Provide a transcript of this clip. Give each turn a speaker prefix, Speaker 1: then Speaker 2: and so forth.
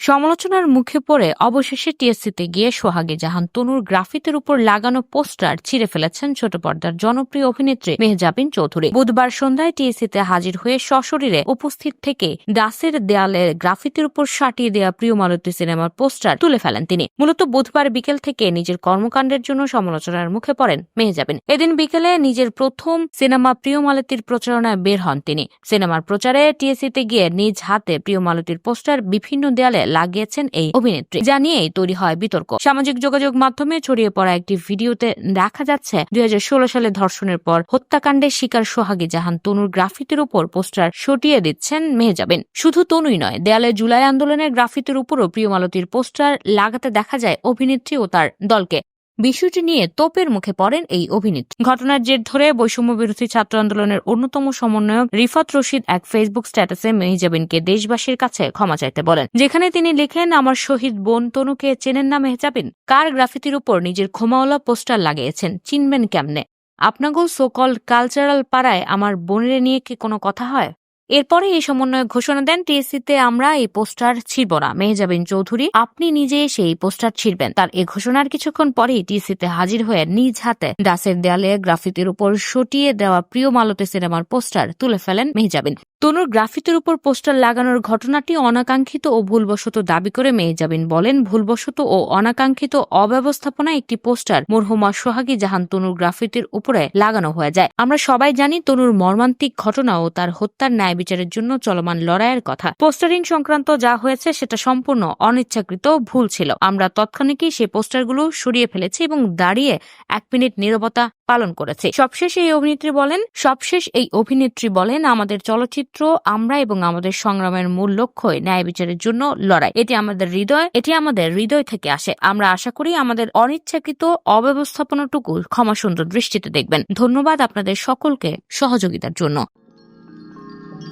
Speaker 1: সমালোচনার মুখে পড়ে অবশেষে টিএসসিতে গিয়ে সোহাগে জাহান তনুর গ্রাফিতের উপর লাগানো পোস্টার ছিঁড়ে ফেলেছেন ছোট পর্দার জনপ্রিয় অভিনেত্রী মেহজাবিন চৌধুরী। বুধবার সন্ধ্যায় টিএসসিতে হাজির হয়ে সশরীরে উপস্থিত থেকে দাসের দেয়ালের গ্রাফিতির উপর সাটিয়ে দেওয়া প্রিয় মালতী সিনেমার পোস্টার তুলে ফেলেন তিনি। মূলত বুধবার বিকেল থেকে নিজের কর্মকাণ্ডের জন্য সমালোচনার মুখে পড়েন মেহজাবিন। এদিন বিকেলে নিজের প্রথম সিনেমা প্রিয় মালতীর প্রচারণায় বের হন তিনি। সিনেমার প্রচারে টিএসসিতে গিয়ে নিজ হাতে প্রিয় মালতীর পোস্টার বিভিন্ন দেয়ালে লাগিয়েছেন এই অভিনেত্রী, যা নিয়েই তৈরি হয় বিতর্ক। সামাজিক যোগাযোগ মাধ্যমে ছড়িয়ে পড়া একটি ভিডিওতে দেখা যাচ্ছে দুই হাজার ষোলো সালে ধর্ষণের পর হত্যাকাণ্ডের শিকার সোহাগী জাহান তনুর গ্রাফিতির উপর পোস্টার সটিয়ে দিচ্ছেন মেহজাবিন। শুধু তনুই নয়, দেয়ালে জুলাই আন্দোলনের গ্রাফিতির উপরও প্রিয় মালতীর পোস্টার লাগাতে দেখা যায় অভিনেত্রী ও তার দলকে। বিষয়টি নিয়ে তোপের মুখে পড়েন এই অভিনেত্রী। ঘটনার জের ধরে বৈষম্য বিরোধী ছাত্র আন্দোলনের অন্যতম সমন্বয়ক রিফাত রশিদ এক ফেসবুক স্ট্যাটাসে মেহজাবিনকে দেশবাসীর কাছে ক্ষমা চাইতে বলেন, যেখানে তিনি লিখেন, আমার শহীদ বোন তনুকে চেনেন না মেহজাবিন। কার গ্রাফিতির উপর নিজের ক্ষমাওয়ালা পোস্টার লাগিয়েছেন? চিনবেন কেমনে? আপনাগো সোকল কালচারাল পাড়ায় আমার বোনের নিয়ে কি কোনো কথা হয়? এরপরে এই সমন্বয় ঘোষণা দেন, টিএসসিতে আমরা এই পোস্টার ছিড়ব না। মেহজাবিন চৌধুরী, আপনি নিজে এসে এই পোস্টার ছিড়বেন। তার এ ঘোষণার কিছুক্ষণ পরেই টিএসসিতে হাজির হয়ে নিজ হাতে দাসের দেয়ালে গ্রাফিতির উপর সটিয়ে দেওয়া প্রিয় মালতে সিনেমার পোস্টার তুলে ফেলেন মেহজাবিন। তনুর গ্রাফিতির উপর পোস্টার লাগানোর ঘটনাটি অনাকাঙ্ক্ষিত ও ভুলবশত দাবি করে মেহজাবিন বলেন, ভুলবশত ও অনাকাঙ্ক্ষিত অব্যবস্থাপনা একটি পোস্টার মরহুমা সোহাগী জাহান তনুর গ্রাফিতির উপরে লাগানো হয়ে যায়। আমরা সবাই জানি তনুর মর্মান্তিক ঘটনা ও তার হত্যার ন্যায় বিচারের জন্য চলমান লড়াইয়ের কথা। পোস্টারিং সংক্রান্ত যা হয়েছে সেটা সম্পূর্ণ অনিচ্ছাকৃত ভুল ছিল। আমরা তৎক্ষণিকই সেই পোস্টারগুলো সরিয়ে ফেলেছি এবং দাঁড়িয়ে এক মিনিট নীরবতা পালন করেছে। সবশেষ এই অভিনেত্রী বলেন, সবশেষ এই অভিনেত্রী বলেন, আমাদের চলচ্চিত্র, আমরা এবং আমাদের সংগ্রামের মূল লক্ষ্যই ন্যায় বিচারের জন্য লড়াই। এটি আমাদের হৃদয়, এটি আমাদের হৃদয় থেকে আসে। আমরা আশা করি আমাদের অনিচ্ছাকৃত অব্যবস্থাপনাটুকু ক্ষমাসুন্দর দৃষ্টিতে দেখবেন। ধন্যবাদ আপনাদের সকলকে সহযোগিতার জন্য।